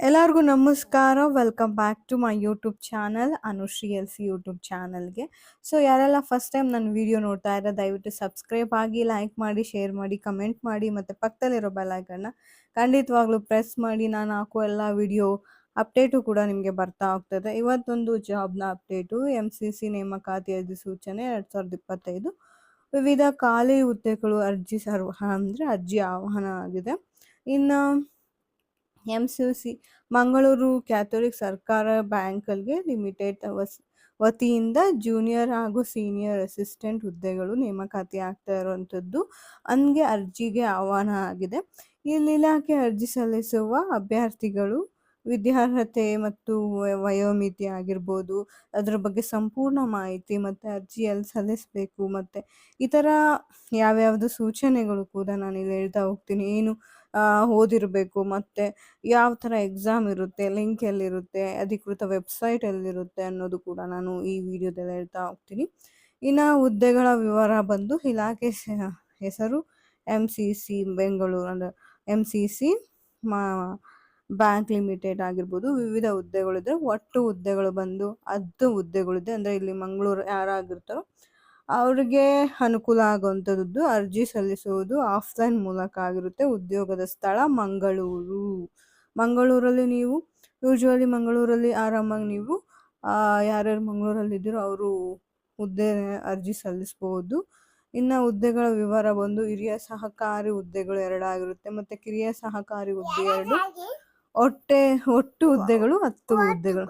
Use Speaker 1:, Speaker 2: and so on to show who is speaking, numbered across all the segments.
Speaker 1: ಎಲ್ಲರಿಗೂ ನಮಸ್ಕಾರ. Welcome back to my YouTube channel Anushree L C YouTube ಚಾನಲ್ಗೆ so ಯಾರೆಲ್ಲ ಫಸ್ಟ್ ಟೈಮ್ ನನ್ನ ವಿಡಿಯೋ ನೋಡ್ತಾ ಇರೋ ದಯವಿಟ್ಟು ಸಬ್ಸ್ಕ್ರೈಬ್ ಆಗಿ ಲೈಕ್ ಮಾಡಿ ಶೇರ್ ಮಾಡಿ ಕಮೆಂಟ್ ಮಾಡಿ, ಮತ್ತು ಪಕ್ಕದಲ್ಲಿರೋ ಬೆಲ್ಲೈಕನ್ನ ಖಂಡಿತವಾಗ್ಲೂ ಪ್ರೆಸ್ ಮಾಡಿ. ನಾನು ಹಾಕೋ ಎಲ್ಲ ವಿಡಿಯೋ ಅಪ್ಡೇಟು ಕೂಡ ನಿಮಗೆ ಬರ್ತಾ ಹೋಗ್ತದೆ. ಇವತ್ತೊಂದು ಜಾಬ್ನ ಅಪ್ಡೇಟು ಎಂ ಸಿ ಸಿ ನೇಮಕಾತಿ ಅಧಿಸೂಚನೆ ಎರಡು ಸಾವಿರದ ಇಪ್ಪತ್ತೈದು. ವಿವಿಧ ಖಾಲಿ ಹುದ್ದೆಗಳು ಅರ್ಜಿ ಸರ್ವ ಅಂದರೆ ಅರ್ಜಿ ಆಹ್ವಾನ ಆಗಿದೆ. ಇನ್ನು M C C Mangaluru Catholic ಸರ್ಕಾರ ಬ್ಯಾಂಕಲ್ಗೆ ಲಿಮಿಟೆಡ್ ವಸ್, ವತಿಯಿಂದ ಜೂನಿಯರ್ ಹಾಗೂ ಸೀನಿಯರ್ ಅಸಿಸ್ಟೆಂಟ್ ಹುದ್ದೆಗಳು ನೇಮಕಾತಿ ಆಗ್ತಾ ಇರುವಂಥದ್ದು ಹಂಗೆ ಅರ್ಜಿಗೆ ಆಹ್ವಾನ ಆಗಿದೆ. ಇಲ್ಲಿ ಇಲಾಖೆ ಅರ್ಜಿ ಸಲ್ಲಿಸುವ ಅಭ್ಯರ್ಥಿಗಳು ವಿದ್ಯಾರ್ಹತೆ ಮತ್ತು ವಯೋಮಿತಿ ಆಗಿರ್ಬೋದು, ಅದರ ಬಗ್ಗೆ ಸಂಪೂರ್ಣ ಮಾಹಿತಿ ಮತ್ತು ಅರ್ಜಿ ಎಲ್ಲಿ ಸಲ್ಲಿಸಬೇಕು ಮತ್ತು ಥರ ಯಾವ್ಯಾವುದು ಸೂಚನೆಗಳು ಕೂಡ ನಾನು ಇಲ್ಲಿ ಹೇಳ್ತಾ ಹೋಗ್ತೀನಿ. ಏನು ಓದಿರಬೇಕು. ಮತ್ತು ಯಾವ ಥರ ಎಕ್ಸಾಮ್ ಇರುತ್ತೆ ಲಿಂಕ್ ಎಲ್ಲಿರುತ್ತೆ, ಅಧಿಕೃತ ವೆಬ್ಸೈಟ್ ಎಲ್ಲಿರುತ್ತೆ ಅನ್ನೋದು ಕೂಡ ನಾನು ಈ ವಿಡಿಯೋದಲ್ಲಿ ಹೇಳ್ತಾ ಹೋಗ್ತೀನಿ. ಇನ್ನು ಹುದ್ದೆಗಳ ವಿವರ ಬಂದು ಇಲಾಖೆ ಹೆಸರು ಎಂ ಸಿ ಸಿ ಬೆಂಗಳೂರು ಅಂದರೆ ಎಂ ಸಿ ಸಿ ಮಾ ಬ್ಯಾಂಕ್ ಲಿಮಿಟೆಡ್ ಆಗಿರ್ಬೋದು. ವಿವಿಧ ಹುದ್ದೆಗಳಿದೆ ಒಟ್ಟು ಹುದ್ದೆಗಳು ಬಂದು ಹತ್ತು ಹುದ್ದೆಗಳಿದೆ. ಅಂದರೆ ಇಲ್ಲಿ ಮಂಗಳೂರು ಯಾರಾಗಿರ್ತಾರೋ ಅವ್ರಿಗೆ ಅನುಕೂಲ ಆಗುವಂಥದ್ದು ಅರ್ಜಿ ಸಲ್ಲಿಸುವುದು ಆಫ್ಲೈನ್ ಮೂಲಕ ಆಗಿರುತ್ತೆ. ಉದ್ಯೋಗದ ಸ್ಥಳ ಮಂಗಳೂರು. ಮಂಗಳೂರಲ್ಲಿ ನೀವು ಯೂಶ್ವಲಿ ಮಂಗಳೂರಲ್ಲಿ ಆರಾಮಾಗಿ ನೀವು ಯಾರ್ಯಾರು ಮಂಗಳೂರಲ್ಲಿ ಇದ್ದೀರೋ ಅವರು ಹುದ್ದೆ ಅರ್ಜಿ ಸಲ್ಲಿಸ್ಬೋದು. ಇನ್ನು ಹುದ್ದೆಗಳ ವಿವರ ಬಂದು ಹಿರಿಯ ಸಹಕಾರಿ ಹುದ್ದೆಗಳು ಎರಡಾಗಿರುತ್ತೆ. ಮತ್ತು ಕಿರಿಯ ಸಹಕಾರಿ ಹುದ್ದೆ ಎರಡು. ಒಟ್ಟೆ ಒಟ್ಟು ಹುದ್ದೆಗಳು ಹತ್ತು ಹುದ್ದೆಗಳು.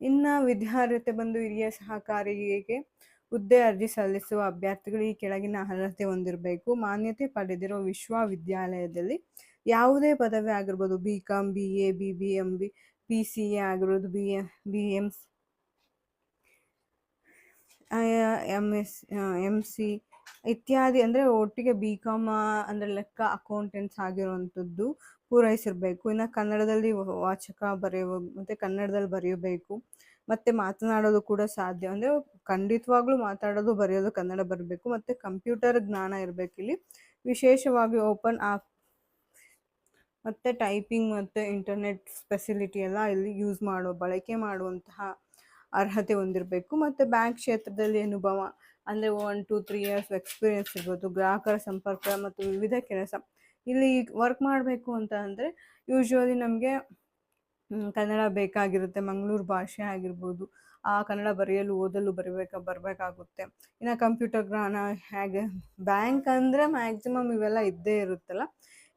Speaker 1: ಇನ್ನ ವಿದ್ಯಾರ್ಹತೆ ಬಂದು ಹಿರಿಯ ಸಹಕಾರಿಗೆ ಹುದ್ದೆ ಅರ್ಜಿ ಸಲ್ಲಿಸುವ ಅಭ್ಯರ್ಥಿಗಳು ಈ ಕೆಳಗಿನ ಅರ್ಹತೆ ಹೊಂದಿರಬೇಕು. ಮಾನ್ಯತೆ ಪಡೆದಿರೋ ವಿಶ್ವವಿದ್ಯಾಲಯದಲ್ಲಿ ಯಾವುದೇ ಪದವಿ ಆಗಿರ್ಬೋದು B com B A B B M B P C A ಆಗಿರ್ಬೋದು B A B M M S M C ಇತ್ಯಾದಿ ಅಂದರೆ ಒಟ್ಟಿಗೆ ಬಿ ಕಾಮ್ ಅಂದರೆ ಲೆಕ್ಕ ಅಕೌಂಟೆಂಟ್ಸ್ ಆಗಿರುವಂಥದ್ದು ಪೂರೈಸಿರಬೇಕು. ಇನ್ನು ಕನ್ನಡದಲ್ಲಿ ವಾಚಕ ಬರೆಯುವ, ಮತ್ತು ಕನ್ನಡದಲ್ಲಿ ಬರೆಯಬೇಕು. ಮತ್ತು ಮಾತನಾಡೋದು ಕೂಡ ಸಾಧ್ಯ. ಅಂದರೆ ಖಂಡಿತವಾಗ್ಲೂ ಮಾತಾಡೋದು, ಬರೆಯೋದು ಕನ್ನಡ ಬರಬೇಕು. ಮತ್ತು ಕಂಪ್ಯೂಟರ್ ಜ್ಞಾನ ಇರಬೇಕು ಇಲ್ಲಿ. ವಿಶೇಷವಾಗಿ ಓಪನ್ ಆಫ್ ಮತ್ತು ಟೈಪಿಂಗ್ ಮತ್ತು ಇಂಟರ್ನೆಟ್ ಫೆಸಿಲಿಟಿ ಎಲ್ಲ ಇಲ್ಲಿ ಯೂಸ್ ಮಾಡೋ, ಬಳಕೆ ಮಾಡುವಂತಹ ಅರ್ಹತೆ ಹೊಂದಿರಬೇಕು. ಮತ್ತು ಬ್ಯಾಂಕ್ ಕ್ಷೇತ್ರದಲ್ಲಿ ಅನುಭವ, ಅಂದರೆ one two three years experience ಇರ್ಬೋದು. ಗ್ರಾಹಕರ ಸಂಪರ್ಕ ಮತ್ತು ವಿವಿಧ ಕೆಲಸ. ಇಲ್ಲಿ ವರ್ಕ್ ಮಾಡಬೇಕು ಅಂತ ಅಂದರೆ ಯೂಶ್ವಲಿ ನಮಗೆ ಕನ್ನಡ ಬೇಕಾಗಿರುತ್ತೆ. ಮಂಗಳೂರು ಭಾಷೆ ಆಗಿರ್ಬೋದು. ಆ ಕನ್ನಡ ಬರೆಯಲು, ಓದಲು ಬರಬೇಕಾ, ಬರಬೇಕಾಗುತ್ತೆ. ಇನ್ನು ಕಂಪ್ಯೂಟರ್ ಜ್ಞಾನ ಹೇಗೆ, ಬ್ಯಾಂಕ್ ಅಂದರೆ ಮ್ಯಾಕ್ಸಿಮಮ್ ಇವೆಲ್ಲ ಇದ್ದೇ ಇರುತ್ತಲ್ಲ.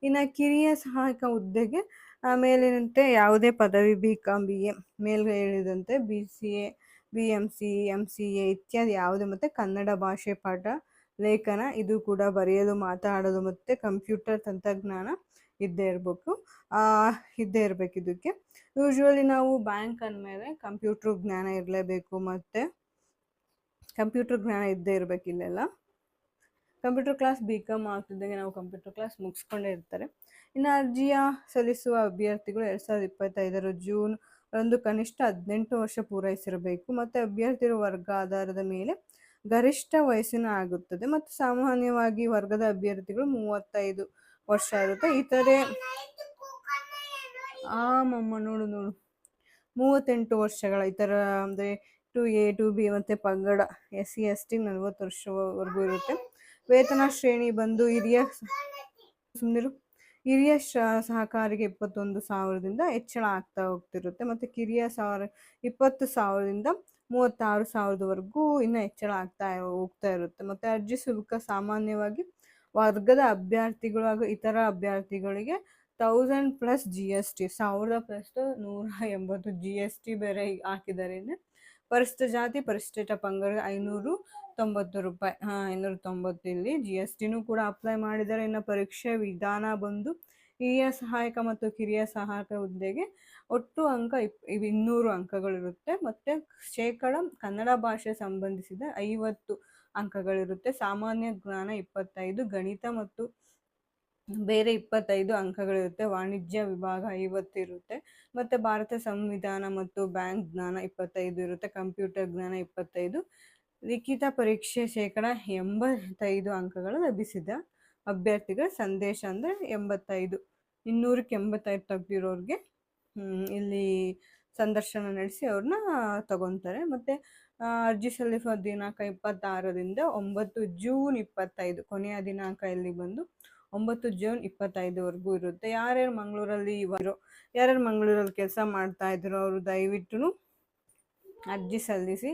Speaker 1: ಇನ್ನು ಕಿರಿಯ ಸಹಾಯಕ ಹುದ್ದೆಗೆ ಮೇಲಿನಂತೆ ಯಾವುದೇ ಪದವಿ ಬಿ ಕಾಮ್ ಬಿ ಎ ಮೇಲೆ ಹೇಳಿದಂತೆ B C A B M C M C A ಇತ್ಯಾದಿ ಯಾವುದೇ ಮತ್ತು ಕನ್ನಡ ಭಾಷೆ ಪಾಠ, ಲೇಖನ ಇದು ಕೂಡ ಬರೆಯಲು ಮಾತಾಡೋದು ಮತ್ತು ಕಂಪ್ಯೂಟರ್ ತಂತ್ರಜ್ಞಾನ ಇದ್ದೇ ಇರಬೇಕು. ಇದ್ದೇ ಇರಬೇಕು ಇದಕ್ಕೆ. ಯೂಶ್ವಲಿ ನಾವು ಬ್ಯಾಂಕ್ ಅಂದಮೇಲೆ ಕಂಪ್ಯೂಟ್ರ್ ಜ್ಞಾನ ಇರಲೇಬೇಕು ಮತ್ತು. ಕಂಪ್ಯೂಟರ್ ಜ್ಞಾನ ಇದ್ದೇ ಇರಬೇಕು ಇಲ್ಲೆಲ್ಲ. ಕಂಪ್ಯೂಟರ್ ಕ್ಲಾಸ್ ಬಿ ಕಾಮ್ ಆಗ್ತಿದ್ದಂಗೆ ನಾವು ಕಂಪ್ಯೂಟರ್ ಕ್ಲಾಸ್ ಮುಗಿಸ್ಕೊಂಡೇ ಇರ್ತಾರೆ. ಇನ್ನು ಅರ್ಜಿಯ ಸಲ್ಲಿಸುವ ಅಭ್ಯರ್ಥಿಗಳು ಎರಡು ಸಾವಿರದ ಇಪ್ಪತ್ತೈದರ ಜೂನ್ ರಂದು ಕನಿಷ್ಠ ಹದಿನೆಂಟು ವರ್ಷ ಪೂರೈಸಿರಬೇಕು. ಮತ್ತು ಅಭ್ಯರ್ಥಿಗಳ ವರ್ಗ ಆಧಾರದ ಮೇಲೆ ಗರಿಷ್ಠ ವಯಸ್ಸಿನ ಆಗುತ್ತದೆ. ಮತ್ತು ಸಾಮಾನ್ಯವಾಗಿ ವರ್ಗದ ಅಭ್ಯರ್ಥಿಗಳು ಮೂವತ್ತೈದು ವರ್ಷ ಇರುತ್ತೆ. ಇತರೆ ಆ ಮಮ್ಮ ನೋಡು ನೋಡು. ಮೂವತ್ತೆಂಟು ವರ್ಷಗಳ ಥರ ಅಂದರೆ ಟು ಎ, ಟು ಬಿ ಮತ್ತು ಪಂಗಡ ಎಸ್ ಸಿ ಎಸ್ ಟಿ ನಲ್ವತ್ತು ವರ್ಷವರೆಗೂ ಇರುತ್ತೆ. ವೇತನ ಶ್ರೇಣಿ ಬಂದು ಹಿರಿಯ ಸುಮ್ಮನಿರು ಹಿರಿಯ ಸಹಕಾರಿಗೆ ಇಪ್ಪತ್ತೊಂದು ಸಾವಿರದಿಂದ ಹೆಚ್ಚಳ ಆಗ್ತಾ ಹೋಗ್ತಿರುತ್ತೆ. ಮತ್ತು ಕಿರಿಯ ಸಾವಿರ, ಇಪ್ಪತ್ತು ಸಾವಿರದಿಂದ ಮೂವತ್ತಾರು ಸಾವಿರದವರೆಗೂ ಇನ್ನೂ ಹೆಚ್ಚಳ ಆಗ್ತಾ ಹೋಗ್ತಾ ಇರುತ್ತೆ. ಮತ್ತು ಅರ್ಜಿ ಶುಲ್ಕ ಸಾಮಾನ್ಯವಾಗಿ ವರ್ಗದ ಅಭ್ಯರ್ಥಿಗಳು ಹಾಗೂ ಇತರ ಅಭ್ಯರ್ಥಿಗಳಿಗೆ thousand plus G S T ಸಾವಿರದ ಪ್ಲಸ್ ನೂರ ಎಂಬತ್ತು ಜಿ ಎಸ್ ಟಿ ಬೇರೆ ಹಾಕಿದ್ದಾರೆ ಪರಿಷ್ಠ ಜಾತಿ ಪರಿಶಿಷ್ಟ ಪಂಗಡ ಐನೂರು ತೊಂಬತ್ತು ರೂಪಾಯಿ, ಹಾಂ ಐನೂರ ತೊಂಬತ್ತು ಇಲ್ಲಿ ಜಿ ಎಸ್ ಟಿನೂ ಕೂಡ ಅಪ್ಲೈ ಮಾಡಿದ್ದಾರೆ. ಇನ್ನು ಪರೀಕ್ಷೆ ವಿಧಾನ ಬಂದು ಹಿರಿಯ ಸಹಾಯಕ ಮತ್ತು ಕಿರಿಯ ಸಹಾಯಕ ಹುದ್ದೆಗೆ ಒಟ್ಟು ಅಂಕ ಇಪ್ ಇನ್ನೂರು ಅಂಕಗಳಿರುತ್ತೆ. ಮತ್ತು ಶೇಕಡ ಕನ್ನಡ ಭಾಷೆ ಸಂಬಂಧಿಸಿದ ಐವತ್ತು ಅಂಕಗಳಿರುತ್ತೆ. ಸಾಮಾನ್ಯ ಜ್ಞಾನ ಇಪ್ಪತ್ತೈದು, ಗಣಿತ ಮತ್ತು ಬೇರೆ ಇಪ್ಪತ್ತೈದು ಅಂಕಗಳಿರುತ್ತೆ. ವಾಣಿಜ್ಯ ವಿಭಾಗ ಐವತ್ತು ಇರುತ್ತೆ. ಮತ್ತು ಭಾರತ ಸಂವಿಧಾನ ಮತ್ತು ಬ್ಯಾಂಕ್ ಜ್ಞಾನ ಇಪ್ಪತ್ತೈದು ಇರುತ್ತೆ. ಕಂಪ್ಯೂಟರ್ ಜ್ಞಾನ ಇಪ್ಪತ್ತೈದು. ಲಿಖಿತ ಪರೀಕ್ಷೆ ಶೇಕಡ ಎಂಬತ್ತೈದು ಅಂಕಗಳು ಲಭಿಸಿದ ಅಭ್ಯರ್ಥಿಗಳ ಸಂದೇಶ ಅಂದರೆ ಎಂಬತ್ತೈದು. ಇನ್ನೂರಕ್ಕೆ ಎಂಬತ್ತೈದು ತೆಗ್ದಿರೋರಿಗೆ ಇಲ್ಲಿ ಸಂದರ್ಶನ ನಡೆಸಿ ಅವ್ರನ್ನ ತಗೊತಾರೆ. ಮತ್ತು ಅರ್ಜಿ ಸಲ್ಲಿಸುವ ದಿನಾಂಕ ಇಪ್ಪತ್ತಾರರಿಂದ ಒಂಬತ್ತು ಜೂನ್ ಇಪ್ಪತ್ತೈದು, ಕೊನೆಯ ದಿನಾಂಕ ಇಲ್ಲಿ ಬಂದು ಒಂಬತ್ತು ಜೂನ್ ಇಪ್ಪತ್ತೈದುವರೆಗೂ ಇರುತ್ತೆ. ಯಾರ್ಯಾರು ಮಂಗಳೂರಲ್ಲಿ ಇರೋ, ಯಾರ್ಯಾರು ಮಂಗಳೂರಲ್ಲಿ ಕೆಲಸ ಮಾಡ್ತಾ ಇದ್ರು ಅವರು ದಯವಿಟ್ಟು ಅರ್ಜಿ ಸಲ್ಲಿಸಿ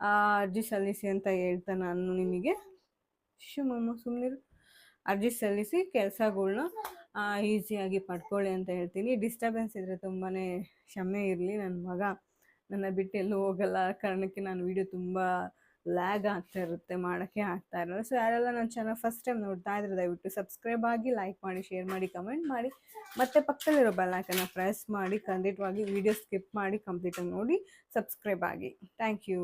Speaker 1: ಅರ್ಜಿ ಸಲ್ಲಿಸಿ ಅಂತ ಹೇಳ್ತಾ ನಾನು ನಿಮಗೆ. ಶಿವಮೊಮ್ಮ ಸುಮ್ಮನಿರು ಅರ್ಜಿ ಸಲ್ಲಿಸಿ ಕೆಲಸಗಳ್ನ ಈಸಿಯಾಗಿ ಪಡ್ಕೊಳ್ಳಿ ಅಂತ ಹೇಳ್ತೀನಿ. ಡಿಸ್ಟರ್ಬೆನ್ಸ್ ಇದ್ದರೆ ತುಂಬಾ ಕ್ಷಮೆ ಇರಲಿ ನನ್ನ ಮಗ. ನನ್ನ ಬಿಟ್ಟು ಎಲ್ಲೂ ಹೋಗಲ್ಲ. ಕಾರಣಕ್ಕೆ ನಾನು ವೀಡಿಯೋ ತುಂಬ ಲ್ಯಾಗ್ ಆಗ್ತಾ ಇರುತ್ತೆ, ಮಾಡೋಕ್ಕೆ ಆಗ್ತಾ ಇರಲ್ಲ. ಸೊ ಯಾರೆಲ್ಲ ನನ್ನ ಚಾನಲ್ ಫಸ್ಟ್ ಟೈಮ್ ನೋಡ್ತಾ ಇದ್ರೆ ದಯವಿಟ್ಟು ಸಬ್ಸ್ಕ್ರೈಬ್ ಆಗಿ ಲೈಕ್ ಮಾಡಿ ಶೇರ್ ಮಾಡಿ ಕಮೆಂಟ್ ಮಾಡಿ. ಮತ್ತು ಪಕ್ಕದಲ್ಲಿರೋ ಬೆಲ್ಲಾಕನ್ನು ಪ್ರೆಸ್ ಮಾಡಿ, ಖಂಡಿತವಾಗಿ ವೀಡಿಯೋ ಸ್ಕಿಪ್ ಮಾಡಿ ಕಂಪ್ಲೀಟಾಗಿ ನೋಡಿ ಸಬ್ಸ್ಕ್ರೈಬ್ ಆಗಿ. Thank you